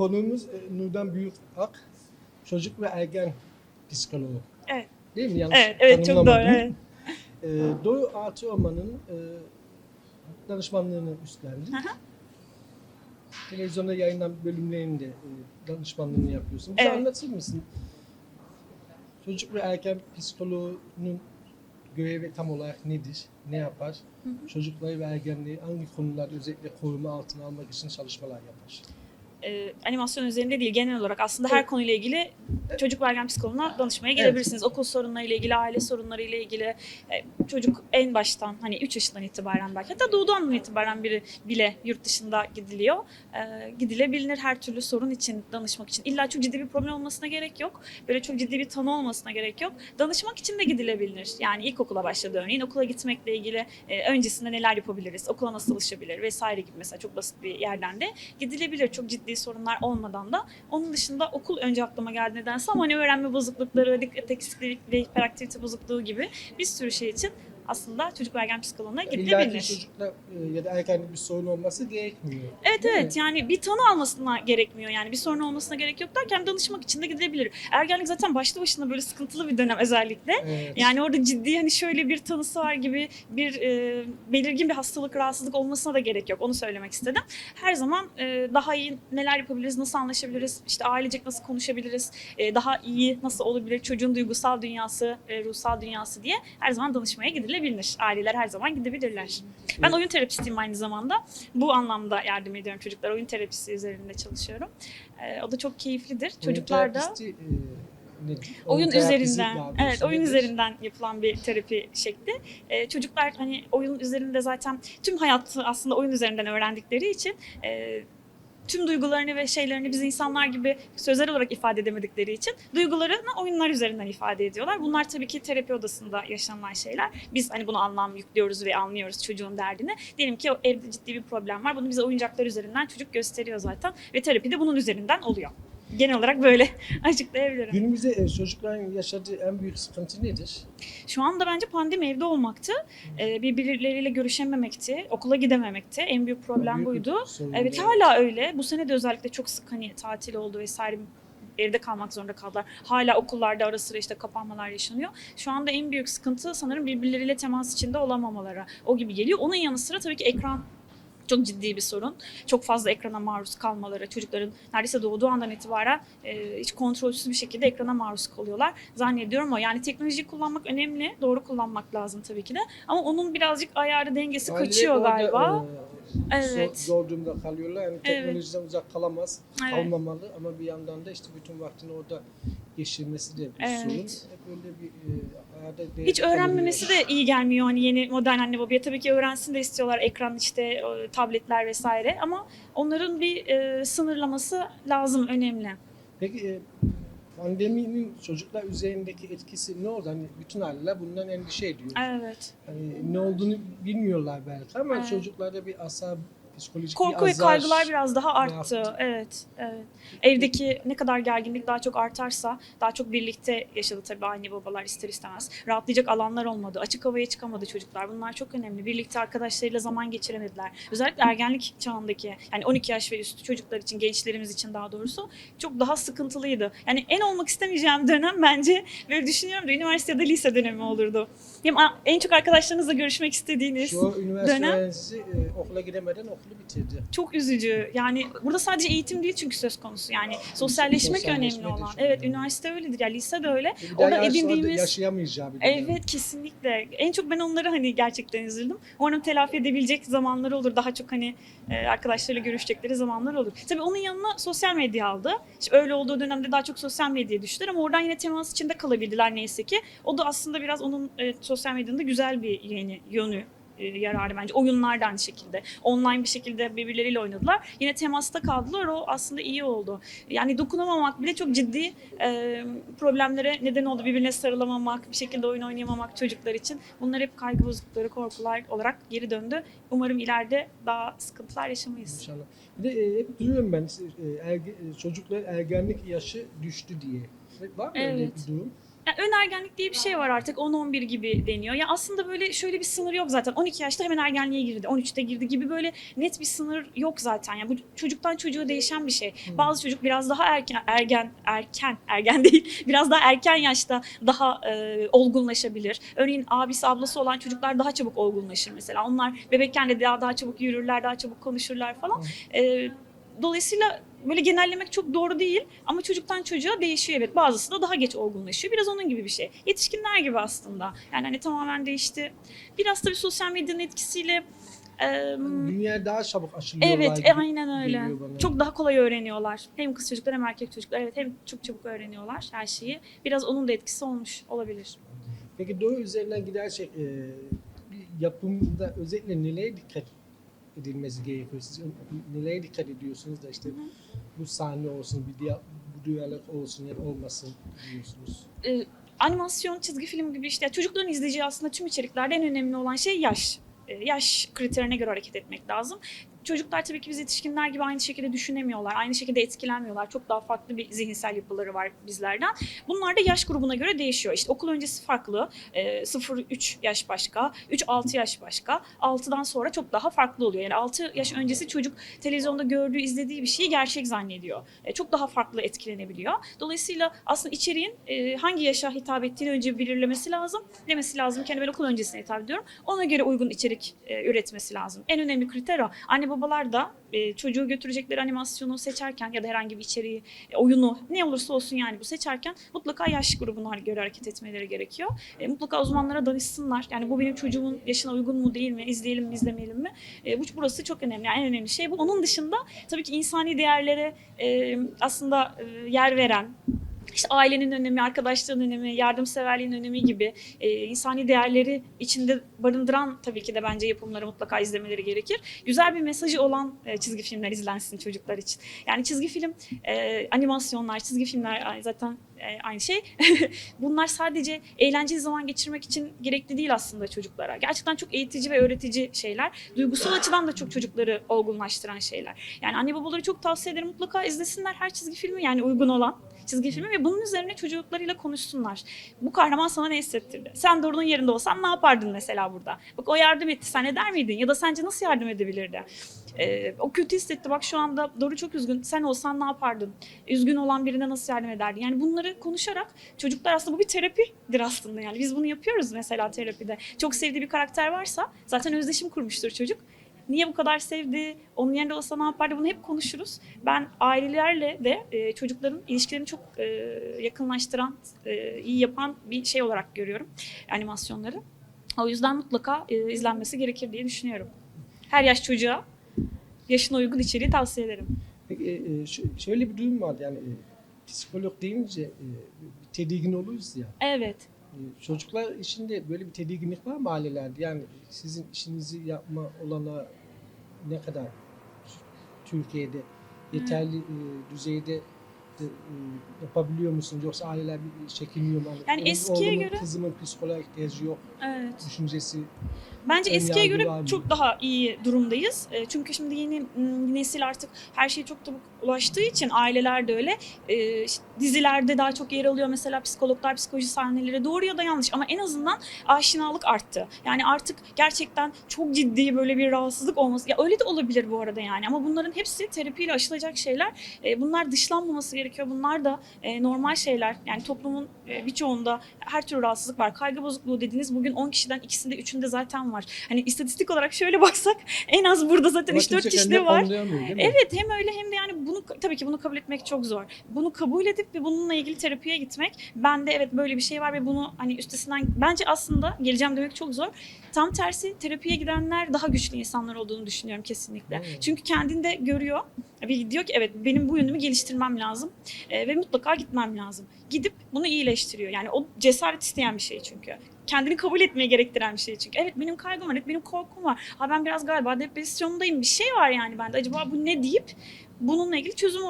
konuğumuz e, Nurdan Büyükak, çocuk ve ergen psikoloğu. Evet. Değil mi? Yanlış Evet, evet çok doğru. Evet. E, Doğu Ağaçı Orman'ın e, danışmanlığını üstlendi. Hı hı. Televizyonda yayınlanan bölümlerinde e, danışmanlığını yapıyorsun. Bize Evet. anlatır mısın? Çocuk ve erken psikoloğunun görevi tam olarak nedir? Ne yapar? Çocukları ve ergenliği hangi konularda özellikle koruma altına almak için çalışmalar yapar? Ee, animasyon üzerinde değil genel olarak aslında her konuyla ilgili çocuk ve ergen psikoloğuna danışmaya gelebilirsiniz. Okul sorunlarıyla ilgili, aile sorunlarıyla ilgili e, çocuk en baştan hani 3 yaşından itibaren belki hatta doğduğu andan itibaren biri bile yurt dışında gidiliyor. Ee, gidilebilir her türlü sorun için danışmak için. İlla çok ciddi bir problem olmasına gerek yok. Böyle çok ciddi bir tanı olmasına gerek yok. Danışmak için de gidilebilir. Yani ilkokula başladı örneğin okula gitmekle ilgili e, öncesinde neler yapabiliriz, okula nasıl alışabilir vesaire gibi mesela çok basit bir yerden de gidilebilir. Çok ciddi sorunlar olmadan da. Onun dışında okul önce aklıma geldi nedense ama hani öğrenme bozuklukları, dikkat eksikliği ve hiperaktivite bozukluğu gibi bir sürü şey için aslında çocuk ergen psikoloğuna İlla gidilebilir. çocukta e, ya da ergenlik bir sorun olması gerekmiyor. Evet Değil evet yani bir tanı almasına gerekmiyor yani bir sorun olmasına gerek yok derken danışmak için de gidilebilir. Ergenlik zaten başlı başına böyle sıkıntılı bir dönem özellikle. Evet. Yani orada ciddi hani şöyle bir tanısı var gibi bir e, belirgin bir hastalık, rahatsızlık olmasına da gerek yok. Onu söylemek istedim. Her zaman e, daha iyi neler yapabiliriz, nasıl anlaşabiliriz, işte ailecek nasıl konuşabiliriz, e, daha iyi nasıl olabilir, çocuğun duygusal dünyası, e, ruhsal dünyası diye her zaman danışmaya gidilebilir. Aileler her zaman gidebilirler. Ben oyun terapistiyim aynı zamanda. Bu anlamda yardım ediyorum çocuklara. Oyun terapisi üzerinde çalışıyorum. E, o da çok keyiflidir. Çocuklar da terapisti, e, oyun terapisi üzerinden daha doğrusu evet oyun nedir? üzerinden yapılan bir terapi şekli. Ee, çocuklar hani oyun üzerinde zaten tüm hayatı aslında oyun üzerinden öğrendikleri için e, tüm duygularını ve şeylerini biz insanlar gibi sözel olarak ifade edemedikleri için duygularını oyunlar üzerinden ifade ediyorlar. Bunlar tabii ki terapi odasında yaşanılan şeyler. Biz hani bunu anlam yüklüyoruz ve anlıyoruz çocuğun derdini. Diyelim ki evde ciddi bir problem var. Bunu bize oyuncaklar üzerinden çocuk gösteriyor zaten ve terapi de bunun üzerinden oluyor. Genel olarak böyle açıklayabilirim. Günümüzde e, çocukların yaşadığı en büyük sıkıntı nedir? Şu anda bence pandemi evde olmaktı. Ee, birbirleriyle görüşememekti, okula gidememekti. En büyük problem Büyük buydu. Evet hala öyle. Bu sene de özellikle çok sık hani tatil oldu vesaire evde kalmak zorunda kaldılar. Hala okullarda ara sıra işte kapanmalar yaşanıyor. Şu anda en büyük sıkıntı sanırım birbirleriyle temas içinde olamamaları. O gibi geliyor. Onun yanı sıra tabii ki ekran çok ciddi bir sorun. Çok fazla ekrana maruz kalmaları, çocukların neredeyse doğduğu andan itibaren e, hiç kontrolsüz bir şekilde ekrana maruz kalıyorlar. Zannediyorum o. Yani teknolojiyi kullanmak önemli, doğru kullanmak lazım tabii ki de. Ama onun birazcık ayarı dengesi Aileler kaçıyor orada, galiba. e, Evet. Zor, zor durumda kalıyorlar. Yani teknolojiden uzak kalamaz, Evet. kalmamalı ama bir yandan da işte bütün vaktini orada geçirmesi de bir Evet. sorun. Hep öyle bir e, Hiç öğrenmemesi de iyi gelmiyor hani yeni modern anne babaya. Tabii ki öğrensin de istiyorlar ekran işte tabletler vesaire ama onların bir e, sınırlaması lazım, önemli. Peki e, pandeminin çocuklar üzerindeki etkisi ne oldu? Hani bütün aileler bundan endişe ediyor. Evet. Hani ne olduğunu bilmiyorlar belki ama Evet. çocuklarda bir asab psikolojik Korku ve azar. kaygılar biraz daha arttı. Evet, evet. Evdeki ne kadar gerginlik daha çok artarsa daha çok birlikte yaşadı tabii anne babalar ister istemez. Rahatlayacak alanlar olmadı. Açık havaya çıkamadı çocuklar. Bunlar çok önemli. Birlikte arkadaşlarıyla zaman geçiremediler. Özellikle ergenlik çağındaki yani 12 yaş ve üstü çocuklar için, gençlerimiz için daha doğrusu çok daha sıkıntılıydı. Yani en olmak istemeyeceğim dönem bence böyle düşünüyorum da üniversite ya da lise dönemi olurdu. Hem en çok arkadaşlarınızla görüşmek istediğiniz Şu üniversite dönem- öğrencisi e, okula gidemeden okulu bitirdi. çok üzücü. Yani burada sadece eğitim değil çünkü söz konusu. Yani sosyalleşmek Sosyalleşme önemli olan. Evet, üniversite öyledir. Ya lise de öyle. Bir Orada yaş- edindiğimiz yaşayamayacağı bir. Evet kesinlikle. En çok ben onları hani gerçekten üzüldüm. Umarım telafi edebilecek zamanları olur. Daha çok hani e, arkadaşlarıyla görüşecekleri zamanlar olur. Tabii onun yanına sosyal medya aldı. İşte öyle olduğu dönemde daha çok sosyal medyaya düştüler ama oradan yine temas içinde kalabildiler neyse ki. O da aslında biraz onun e, sosyal medyanın da güzel bir yeni yönü e, yararı bence. Oyunlar da aynı şekilde. Online bir şekilde birbirleriyle oynadılar. Yine temasta kaldılar. O aslında iyi oldu. Yani dokunamamak bile çok ciddi e, problemlere neden oldu. Birbirine sarılamamak, bir şekilde oyun oynayamamak çocuklar için. Bunlar hep kaygı bozuklukları, korkular olarak geri döndü. Umarım ileride daha sıkıntılar yaşamayız. İnşallah. Bir de e, hep duyuyorum ben e, erge- e, çocuklar ergenlik yaşı düştü diye. Var mı öyle Evet. bir durum? Yani ön ergenlik diye bir şey var artık 10-11 gibi deniyor. Ya aslında böyle şöyle bir sınır yok zaten. 12 yaşta hemen ergenliğe girdi, 13'te girdi gibi böyle net bir sınır yok zaten. Yani bu çocuktan çocuğa değişen bir şey. Bazı çocuk biraz daha erken ergen erken ergen değil. Biraz daha erken yaşta daha e, olgunlaşabilir. Örneğin abisi ablası olan çocuklar daha çabuk olgunlaşır mesela. Onlar bebekken de daha daha çabuk yürürler, daha çabuk konuşurlar falan. E, dolayısıyla böyle genellemek çok doğru değil ama çocuktan çocuğa değişiyor evet. Bazısı da daha geç olgunlaşıyor. Biraz onun gibi bir şey. Yetişkinler gibi aslında. Yani hani tamamen değişti. Biraz tabii sosyal medyanın etkisiyle e, Dünya daha çabuk aşılıyorlar Evet, e, aynen öyle. Çok daha kolay öğreniyorlar. Hem kız çocuklar hem erkek çocuklar. Evet, hem çok çabuk öğreniyorlar her şeyi. Biraz onun da etkisi olmuş olabilir. Peki doğu üzerinden gidersek e, yapımda özellikle nelere dikkat edilmesi gerekiyor? Siz nelere dikkat ediyorsunuz da işte bu sahne olsun, bir diya, bu diyalog olsun ya olmasın diyorsunuz. Ee, animasyon, çizgi film gibi işte çocukların izleyeceği aslında tüm içeriklerde en önemli olan şey yaş. Ee, yaş kriterine göre hareket etmek lazım. Çocuklar tabii ki biz yetişkinler gibi aynı şekilde düşünemiyorlar, aynı şekilde etkilenmiyorlar. Çok daha farklı bir zihinsel yapıları var bizlerden. Bunlar da yaş grubuna göre değişiyor. İşte okul öncesi farklı, e, 0-3 yaş başka, 3-6 yaş başka, 6'dan sonra çok daha farklı oluyor. Yani 6 yaş öncesi çocuk televizyonda gördüğü, izlediği bir şeyi gerçek zannediyor. E, çok daha farklı etkilenebiliyor. Dolayısıyla aslında içeriğin e, hangi yaşa hitap ettiğini önce belirlemesi lazım. Demesi lazım ki hani ben okul öncesine hitap ediyorum. Ona göre uygun içerik e, üretmesi lazım. En önemli kriter o. Anne babalar da e, çocuğu götürecekleri animasyonu seçerken ya da herhangi bir içeriği, e, oyunu ne olursa olsun yani bu seçerken mutlaka yaş grubuna göre hareket etmeleri gerekiyor. E, mutlaka uzmanlara danışsınlar. Yani bu benim çocuğumun yaşına uygun mu değil mi, izleyelim mi, izlemeyelim mi? E, bu burası çok önemli. Yani en önemli şey bu. Onun dışında tabii ki insani değerlere e, aslında e, yer veren, işte ailenin önemi, arkadaşlığın önemi, yardımseverliğin önemi gibi e, insani değerleri içinde barındıran tabii ki de bence yapımları mutlaka izlemeleri gerekir. Güzel bir mesajı olan e, çizgi filmler izlensin çocuklar için. Yani çizgi film, e, animasyonlar, çizgi filmler zaten e, aynı şey. Bunlar sadece eğlenceli zaman geçirmek için gerekli değil aslında çocuklara. Gerçekten çok eğitici ve öğretici şeyler. Duygusal açıdan da çok çocukları olgunlaştıran şeyler. Yani anne babaları çok tavsiye ederim mutlaka izlesinler her çizgi filmi yani uygun olan çizgi filmi ve bunun üzerine çocuklarıyla konuşsunlar. Bu kahraman sana ne hissettirdi? Sen de onun yerinde olsan ne yapardın mesela burada? Bak o yardım etti sen eder miydin? Ya da sence nasıl yardım edebilirdi? Ee, o kötü hissetti bak şu anda Doru çok üzgün. Sen olsan ne yapardın? Üzgün olan birine nasıl yardım ederdin? Yani bunları konuşarak çocuklar aslında bu bir terapidir aslında yani. Biz bunu yapıyoruz mesela terapide. Çok sevdiği bir karakter varsa zaten özdeşim kurmuştur çocuk. Niye bu kadar sevdi? Onun yerinde olsa ne yapardı? Bunu hep konuşuruz. Ben ailelerle de e, çocukların ilişkilerini çok e, yakınlaştıran, e, iyi yapan bir şey olarak görüyorum animasyonları. O yüzden mutlaka e, izlenmesi gerekir diye düşünüyorum. Her yaş çocuğa yaşına uygun içeriği tavsiye ederim. Peki e, e, şöyle bir durum var yani e, psikolog deyince e, bir tedirgin oluruz ya. Evet. E, Çocuklar içinde böyle bir tedirginlik var mı ailelerde? Yani sizin işinizi yapma olana ne kadar Türkiye'de yeterli e, düzeyde de, e, yapabiliyor musunuz? Yoksa aileler bir çekiniyor mu? Yani benim eskiye oğlumun, göre- Kızımın psikoloğa ihtiyacı yok Evet. düşüncesi. Bence eskiye göre çok daha iyi durumdayız. E, Çünkü şimdi yeni nesil artık her şeye çok çabuk ulaştığı için aileler de öyle. E, işte dizilerde daha çok yer alıyor mesela psikologlar, psikoloji sahneleri doğru ya da yanlış ama en azından aşinalık arttı. Yani artık gerçekten çok ciddi böyle bir rahatsızlık olması. Ya öyle de olabilir bu arada yani ama bunların hepsi terapiyle aşılacak şeyler. E, bunlar dışlanmaması gerekiyor. Bunlar da e, normal şeyler. Yani toplumun e, birçoğunda her türlü rahatsızlık var. Kaygı bozukluğu dediğiniz bugün 10 kişiden ikisinde üçünde zaten var. Hani istatistik olarak şöyle baksak en az burada zaten Ama 3-4 kimse kişide kendini var. Evet hem öyle hem de yani bunu tabii ki bunu kabul etmek çok zor. Bunu kabul edip ve bununla ilgili terapiye gitmek ben de evet böyle bir şey var ve bunu hani üstesinden bence aslında geleceğim demek çok zor. Tam tersi terapiye gidenler daha güçlü insanlar olduğunu düşünüyorum kesinlikle. Hmm. Çünkü kendinde görüyor ve diyor ki evet benim bu yönümü geliştirmem lazım e, ve mutlaka gitmem lazım. Gidip bunu iyileştiriyor. Yani o cesaret isteyen bir şey çünkü. Kendini kabul etmeye gerektiren bir şey çünkü. Evet benim kaygım var, evet benim korkum var. Ha ben biraz galiba depresyondayım bir şey var yani bende. Acaba bu ne deyip bununla ilgili çözüm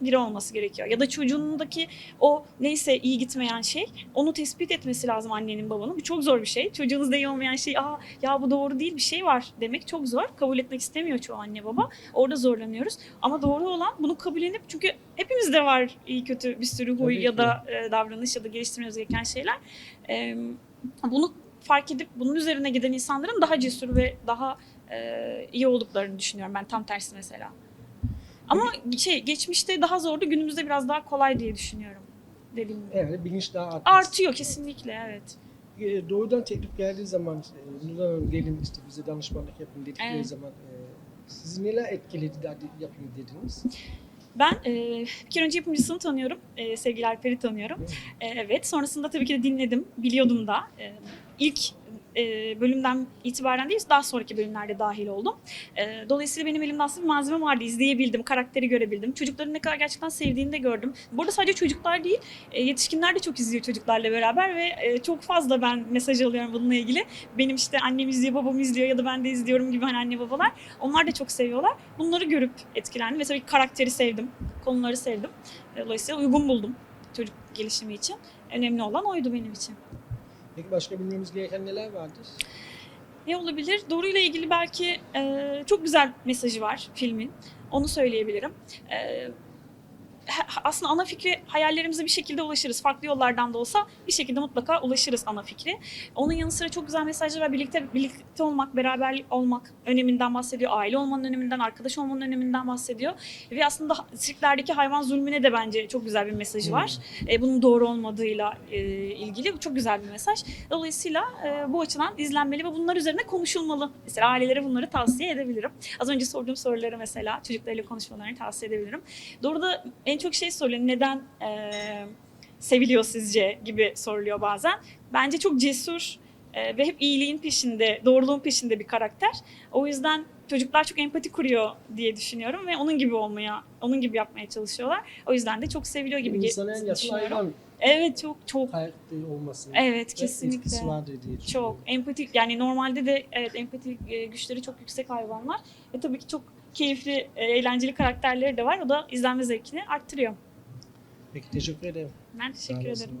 biri olması gerekiyor. Ya da çocuğundaki o neyse iyi gitmeyen şey onu tespit etmesi lazım annenin babanın. Bu çok zor bir şey. Çocuğunuzda iyi olmayan şey aa ya bu doğru değil bir şey var demek çok zor. Kabul etmek istemiyor çoğu anne baba. Orada zorlanıyoruz. Ama doğru olan bunu kabullenip çünkü hepimizde var iyi kötü bir sürü huy Tabii ya ki. da e, davranış ya da geliştirmemiz gereken şeyler. E, bunu fark edip bunun üzerine giden insanların daha cesur ve daha e, iyi olduklarını düşünüyorum ben tam tersi mesela. Ama şey geçmişte daha zordu, günümüzde biraz daha kolay diye düşünüyorum. Dediğim gibi. Yani bilinç daha artması. Artıyor kesinlikle evet. E, Doğrudan teklif geldiği zaman e, Nurhan Hanım gelin işte bize danışmanlık yapın dedikleri Evet. zaman e, sizi neler etkiledi de yapın dediniz? Ben e, bir kere önce yapımcısını tanıyorum. E, sevgili Alper'i tanıyorum. E, evet. Sonrasında tabii ki de dinledim. Biliyordum da. E, ilk e, bölümden itibaren değil, daha sonraki bölümlerde dahil oldum. E, dolayısıyla benim elimde aslında bir malzeme vardı. izleyebildim, karakteri görebildim. Çocukların ne kadar gerçekten sevdiğini de gördüm. Burada sadece çocuklar değil, e, yetişkinler de çok izliyor çocuklarla beraber ve e, çok fazla ben mesaj alıyorum bununla ilgili. Benim işte annem izliyor, babam izliyor ya da ben de izliyorum gibi hani anne babalar. Onlar da çok seviyorlar. Bunları görüp etkilendim ve tabii karakteri sevdim, konuları sevdim. Dolayısıyla uygun buldum çocuk gelişimi için. Önemli olan oydu benim için. Peki başka bilmemiz gereken neler vardır? Ne olabilir? Doğruyla ilgili belki e, çok güzel mesajı var filmin. Onu söyleyebilirim. E, aslında ana fikri hayallerimize bir şekilde ulaşırız. Farklı yollardan da olsa bir şekilde mutlaka ulaşırız ana fikri. Onun yanı sıra çok güzel mesajlar var. Birlikte birlikte olmak, beraber olmak öneminden bahsediyor. Aile olmanın öneminden, arkadaş olmanın öneminden bahsediyor. Ve aslında sirklerdeki hayvan zulmüne de bence çok güzel bir mesajı var. E, bunun doğru olmadığıyla e, ilgili çok güzel bir mesaj. Dolayısıyla e, bu açıdan izlenmeli ve bunlar üzerine konuşulmalı. Mesela ailelere bunları tavsiye edebilirim. Az önce sorduğum soruları mesela çocuklarıyla konuşmalarını tavsiye edebilirim. Doğruda en çok şey soruluyor. Neden e, seviliyor sizce gibi soruluyor bazen. Bence çok cesur e, ve hep iyiliğin peşinde, doğruluğun peşinde bir karakter. O yüzden çocuklar çok empati kuruyor diye düşünüyorum ve onun gibi olmaya, onun gibi yapmaya çalışıyorlar. O yüzden de çok seviliyor gibi İnsana en yakın hayvan Evet çok çok hayatta olmasının evet ve kesinlikle. vardır diye. Çok empati yani normalde de evet empati e, güçleri çok yüksek hayvanlar ve tabii ki çok keyifli, e, eğlenceli karakterleri de var. O da izlenme zevkini arttırıyor. Peki teşekkür ederim. Ben teşekkür ederim.